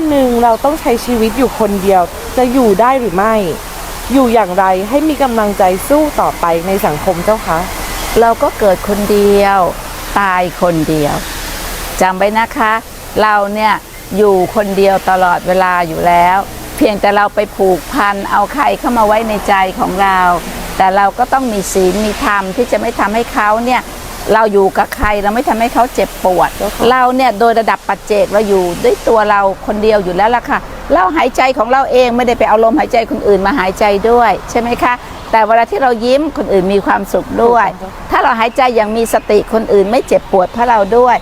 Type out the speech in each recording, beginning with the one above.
วันหนึ่งเราต้องใช้ชีวิตอยู่คนเดียว จะอยู่ได้หรือไม่ อยู่อย่างไรให้มีกำลังใจสู้ต่อไปในสังคมเจ้าคะ เราก็เกิดคนเดียว ตายคนเดียวจำไว้นะคะ เราเนี่ยอยู่คนเดียวตลอดเวลาอยู่แล้ว เพียงแต่เราไปผูกพันเอาใครเข้ามาไว้ในใจของเรา แต่เราก็ต้องมีศีลมีธรรมที่จะไม่ทำให้เขาเนี่ย เราอยู่กับใครเราไม่ทำให้เขาเจ็บปวดเจ้าค่ะเราเนี่ยโดยระดับปัจเจกเราอยู่ด้วยตัวเราคนเดียวอยู่แล้วล่ะค่ะ เราหายใจของเราเองไม่ได้ไปเอาลมหายใจคนอื่นมาหายใจด้วย ใช่ไหมคะ แต่เวลาที่เรายิ้มคนอื่นมีความสุขด้วย ถ้าเราหายใจอย่างมีสติคนอื่นไม่เจ็บปวดเพราะเราด้วย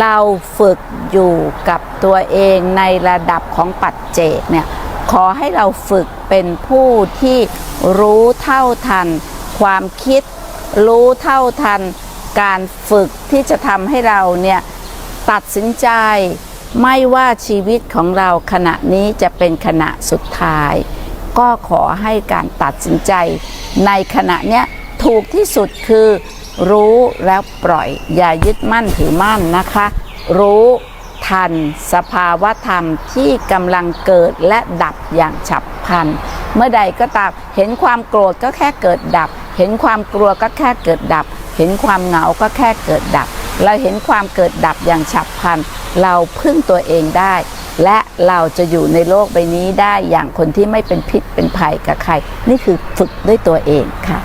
เราฝึกอยู่กับตัวเองในระดับของปัจเจกเนี่ยขอให้เราฝึกเป็นผู้ที่รู้เท่าทัน ความคิดรู้เท่าทัน การฝึกที่จะทำให้เราเนี่ยตัดสินใจไม่ว่าชีวิตของเราขณะนี้จะเป็นขณะสุดท้าย ก็ขอให้การตัดสินใจ ในขณะเนี้ยถูกที่สุดคือ รู้แล้วปล่อย อย่ายึดมั่นถือมั่นนะคะ รู้ทันสภาวะธรรมที่กำลังเกิดและดับอย่างฉับพลัน เมื่อใดก็ตามเห็นความโกรธก็แค่เกิดดับ เห็นความกลัวก็แค่เกิดดับ ห็นความเหงาก็แค่เกิดดับ เราเห็นความเกิดดับอย่างฉับพลัน เราพึ่งตัวเองได้ และเราจะอยู่ในโลกใบนี้ได้อย่างคนที่ไม่เป็นพิษเป็นภัยกับใคร นี่คือฝึกด้วยตัวเองค่ะ